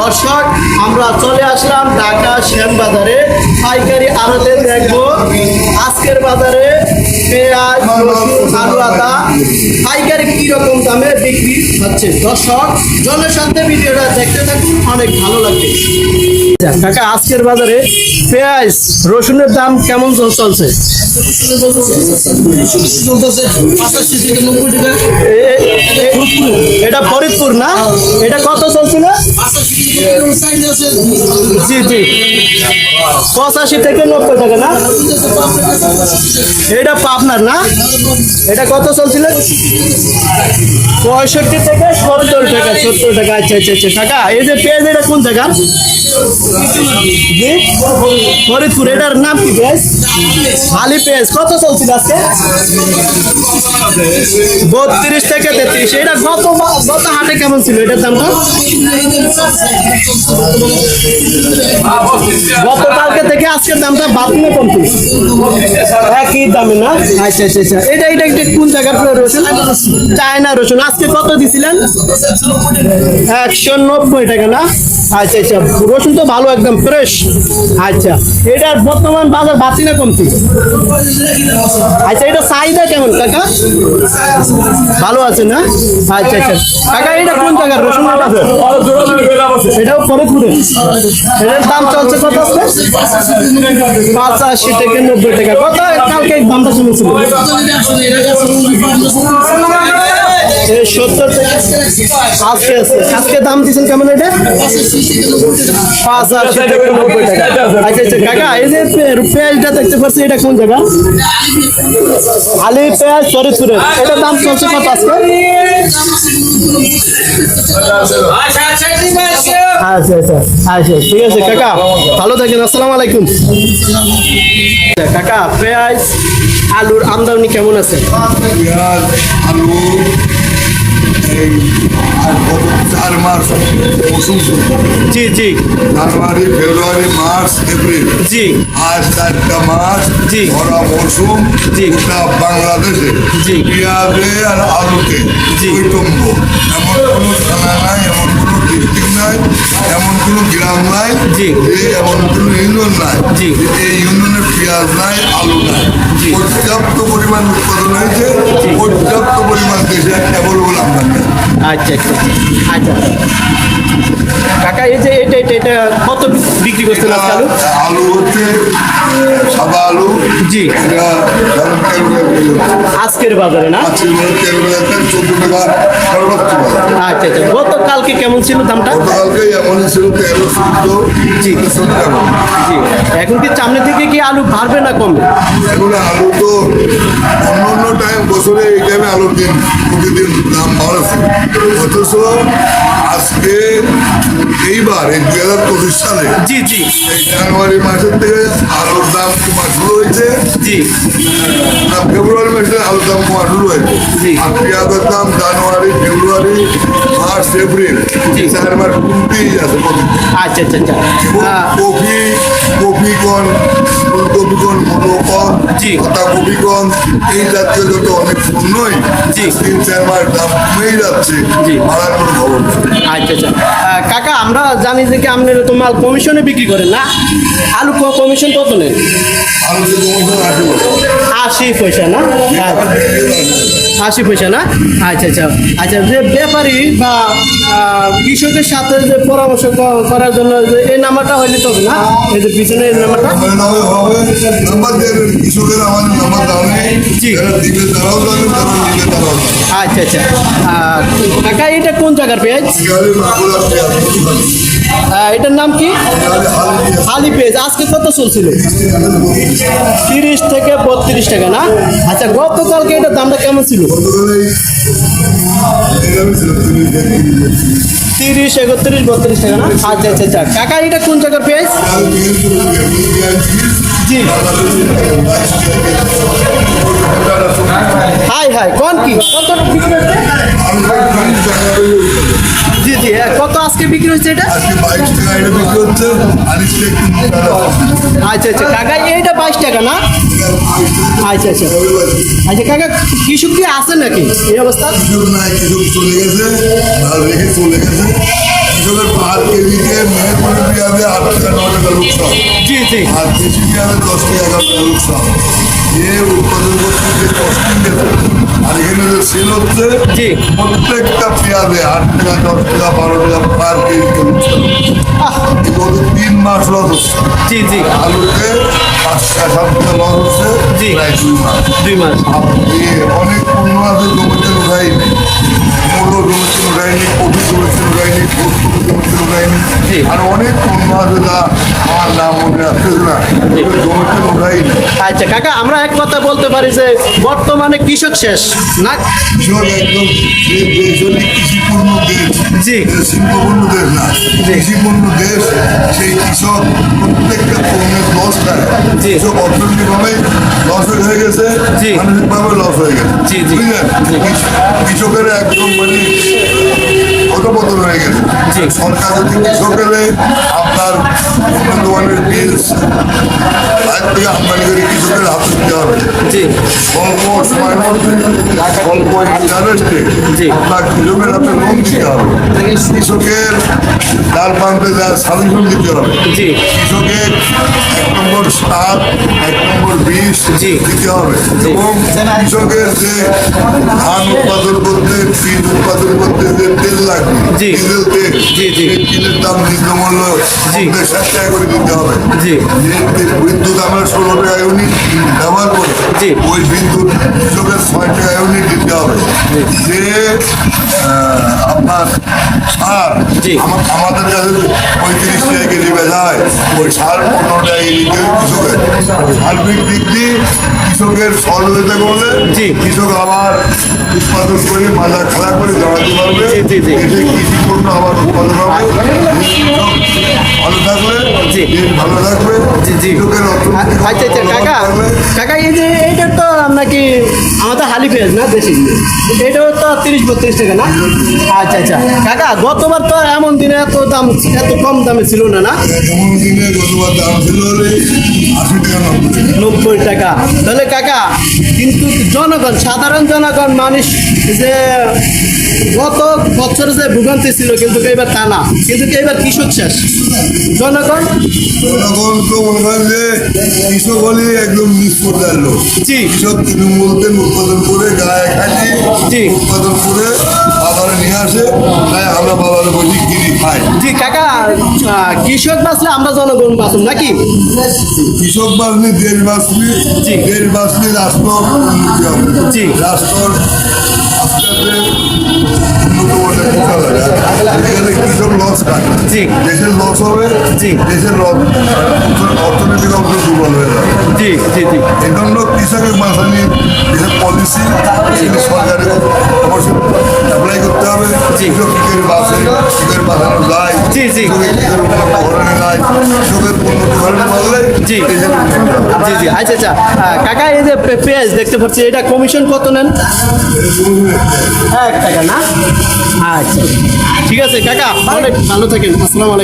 দর্শক, আমরা চলে আসলাম ঢাকা শ্যামবাজারে। পাইকারি আড়তে দেখব আজকের বাজারে পেঁয়াজ, রসুন আলু আদা পাইকারি কি রকম দামে বিক্রি হচ্ছে? দর্শক জনের সাথে ভিডিওটা দেখতে থাকুন, অনেক ভালো লাগবে। কাকা, আজকের বাজারে পেঁয়াজ, রসুনের দাম কেমন চলছে? এটা ফরিদপুর না? এটা কত চলছিল? জি জি। পঁচাশি থেকে নব্বই টাকা, না? এটা পাবনার, না? এটা কত চলছিল? পঁয়ষট্টি থেকে সত্তর টাকা সত্তর টাকা। আচ্ছা আচ্ছা আচ্ছা টাকা। এই যে পেঁয়াজ, এটা কোন জায়গার? জি? ফরিদপুর, এটার নাম কি পেঁয়াজ? আলি পেঁয়াজ। কত চলছিল আজকে? বত্রিশ থেকে তেত্রিশ, এটা গত গত হাটে কেমন ছিল? এটার দামটা? গতকালকে থেকে আজকের দামটা বাড়তি কমতি। একই দামে না? আচ্ছা আচ্ছা আচ্ছা। এটা এটা এটা কোন জায়গার রসুন? চায়না রসুন। আজকে কত দিছিলেন? একশো নব্বই টাকা না? আচ্ছা আচ্ছা রসুন তো ভালো, একদম ফ্রেশ আচ্ছা এটার বর্তমান বাজার বাড়তি না কমতি? আচ্ছা এটা চাহিদা কেমন, কাকা? ভালো আছে না? আচ্ছা আচ্ছা। কাকা, এটা কোন জায়গার? রসুন এটাও ফরিদপুরে। এটার দাম চলছে কত আজকে? পঁচাশি থেকে নব্বই টাকা। কত? কালকে দামটা শুনেছিল সত্তর আজকে আছে। আজকে দাম দিচ্ছেন কেমন এটা? নব্বই টাকা। আচ্ছা আচ্ছা কাকা এই যে পেঁয়াজটা দেখতে পাচ্ছি এটা কোন জায়গা? আলি পেঁয়াজ এটার দাম চলছে কত আজকে? আচ্ছা আচ্ছা আচ্ছা ঠিক আছে কাকা। ভালো থাকেন আসসালামু আলাইকুম। কাকা পেঁয়াজ আলুর আমদানি কেমন আছে? আলু এই আর গত চার মাস মৌসুম জি জি জানুয়ারি ফেব্রুয়ারি মার্চ এপ্রিল জি চারটা মাস জি। ভরা মৌসুম জি। গোটা বাংলাদেশে জি। পেঁয়াজে আর আলুতে জি। বৈতম্য এমন কোনো থানা নাই এমন কোনো ডিস্ট্রিক্ট নাই এমন কোনো গ্রাম নাই জি। এমন কোনো ইউনিয়ন নাই জি। এই ইউনিয়নে পেঁয়াজ নাই আলু নাই। পর্যাপ্ত পরিমাণ উৎপাদন হয়েছে পর্যাপ্ত আচ্ছা আচ্ছা। কাকা এই যে এটা এটা এটা বিক্রি করছেন আজকে আলু? আলু হচ্ছে সাদা আলু। জি। আজকের বাজারে না? চোদ্দ টাকা সর্বোচ্চ। আচ্ছা আচ্ছা। গতকালকে কেমন ছিল দামটা? গতকালকে এমনই ছিল তেরো চোদ্দ জি। জি। এখন কি সামনে থেকে কি আলু বাড়বে না কমবে? এখন আলু তো অন্য টাইম বছরে এই টাইমে আলুর দিন প্রতিদিন দাম বাড়ছে। অথচ আজকে এইবার এই দুই হাজার পঁচিশ সালে জি জি এই জানুয়ারি মাসের থেকে আলুর দাম কমা শুরু হয়েছে জি না ফেব্রুয়ারি মাসে আলুর দাম কমা শুরু হয়েছে জি। আর পেঁয়াজের দাম জানুয়ারি ফেব্রুয়ারি মার্চ এপ্রিল। চার মাস কমতেই আছে আচ্ছা আচ্ছা আচ্ছা কপি কপি কন ফুলকপি কন মূলো কন জি। পাতা কপি কন এই জাতীয় যত অনেক পণ্যই জি। তিন চার মাস দাম কমেই যাচ্ছে জি। বাড়ার খবর আচ্ছা আচ্ছা কাকা আমরা জানি যে কি আপনি তো মাল কমিশনে বিক্রি করেন না? আলু কমিশন কত নেন? আশি পয়সা। না? আচ্ছা। আশি পয়সা না? আচ্ছা আচ্ছা। আচ্ছা যে ব্যাপারী বা কৃষকের সাথে যে পরামর্শ করার জন্য যে এই নাম্বারটা হইলে তবে না? এই যে পিছনে এই নাম্বারটা। আচ্ছা আচ্ছা। কাকা এটা কোন জায়গার পেঁয়াজ? আহ, এটার নাম কি? আলি পেঁয়াজ আজকে কত চলছিল? তিরিশ থেকে বত্রিশ টাকা না? আচ্ছা গতকালকে এটার দামটা কেমন ছিল? তিরিশ একত্রিশ বত্রিশ টাকা না? আচ্ছা আচ্ছা আচ্ছা। কাকা এটা কোন জায়গার পেঁয়াজ জি। হাই হাই কোন কি? কত জি জি হ্যাঁ, কত আজকে বিক্রি হচ্ছে এটা। আচ্ছা আচ্ছা কাকা এইটা বাইশ টাকা না? আচ্ছা আচ্ছা। আচ্ছা কাকা কৃষক কি নাকি? এই অবস্থা? ন টাকা জি জি। আর দেশি টাকা এগারো টাকা যে উৎপাদন যে কস্টিং আর এখানে যে সেল হচ্ছে। প্রত্যেকটা পেঁয়াজে আট টাকা দশ টাকা বারো টাকা পার গত তিন মাস লস হচ্ছে। জি জি। আলুতে পাঁচ টাকা লস হচ্ছে জি। প্রায় দুই মাস। দুই মাস। অনেক পণ্য আছে জমিতে মূল্য জমিতে উঠাইনি ফুলকপি জমিতে আর অনেক পণ্য আমার নাম মনে আসতেছে না এগুলো জমিতে আচ্ছা কাকা আমরা এক কথা বলতে পারি যে বর্তমানে কৃষক শেষ না কৃষক একদম কৃষিপূর্ণ দেশ জি। শিল্পপূর্ণ দেশ না কৃষিপূর্ণ দেশ সেই কৃষক প্রত্যেকটা পণ্যের লস খায়। কৃষক অর্থনৈতিকভাবে লস হয়ে গেছে। মানসিকভাবে লস হয়ে গেছে জি, জি। কৃষকের একদম মানে অধপতন হয়ে গেছে। সরকার যদি কৃষকের আপনার উন্নত মানের বীজ থেকে আমদানি করে কৃষকের হাতে দিতে হবে। অল্প সময়ের মধ্যে অল্প ইন্টারেস্টে আপনার কৃষকের হাতে লোন দিতে হবে। কৃষকের ডাল পান্তে যা সাজেশন দিতে হবে। জি। কৃষকের এক নম্বর সার এক নম্বর জি। দিতে হবে। এবং কৃষকের যে ধান উৎপাদন করতে বীজ উৎপাদন করতে যে তেল লাগবে জি। জি, জি। দাম। ষাট টাকা করে দিতে হবে জি। বিদ্যুৎ আমরা ষোলো টাকা ইউনিট ব্যবহার করি জি। ওই বিদ্যুৎ কৃষকের ছয় টাকা ইউনিট দিতে হবে যে আপনার সার আমাদের কাছে পঁয়ত্রিশ টাকা কেজি বেজায় ওই সার পনেরো টাকা কেজি কৃষকের সার্বিক দিক দিয়ে কৃষকের সহযোগিতা করলে জি। কৃষক আবার উৎপাদন করে বাজার খেলা করে জড়াতে পারবে। এতে কৃষি পণ্য আবার উৎপাদন হবে। ভালো থাকলে জি। ভালো থাকবে। কৃষকের আচ্ছা আচ্ছা কাকা। থাকবে। কাকা এই যে এইটার তো নাকি আমাদের হালি পেঁয়াজ না দেশি। এটাও তো তিরিশ বত্রিশ টাকা না? আচ্ছা আচ্ছা। কাকা গতবার তো এমন দিনে এত দাম এত কম দামে ছিল না না? এমন দিনে গতবার দাম ছিল আশি টাকা নব্বই টাকা। নব্বই তাহলে কাকা কিন্তু জনগণ সাধারণ জনগণ মানুষ যে গত বছর যে ভোগান্তি ছিল কিন্তু এবার তা না কিন্তু এবার কৃষক শেষ জনগণ তখন তো মনে করেন যে কৃষক হলে একদম পর্যায়ের লোক জি। কৃষক তৃণমূল থেকে উৎপাদন করে গায়ে খাইছি জি। উৎপাদন করে বাজারে নিয়ে আসে তাই আমরা বাজারে কিনি জি কাকা কৃষক বাঁচলে আমরা জনগণ বাঁচুন নাকি কৃষক বাঁচলে দেশ বাঁচলে। দেশ বাঁচলে রাষ্ট্র জি। রাষ্ট্র আস্তে আস্তে মানের পোকা লাগে এখানে কৃষক লস জি। দেশের লস হবে। দেশের অর্থনৈতিক অংশ দুর্বল হয়ে যাবে জি জি জি এই জন্য কৃষকের বাঁচানি যে পলিসি সরকারের অবশ্যই অ্যাপ্লাই করতে হবে। কৃষক কৃষকের বাঁচে কৃষকের বাঁচানো যায় জি, জি। কৃষকের উন্নত যায় কৃষকের উন্নত ঘটনা বললে জি। জি জি আচ্ছা আচ্ছা কাকা এই যে পেঁয়াজ দেখতে পাচ্ছি এটা কমিশন কত নেন এক টাকা না আচ্ছা। ঠিক আছে কাকা। অনেক ভালো থাকেন। আসসালামু আলাইকুম।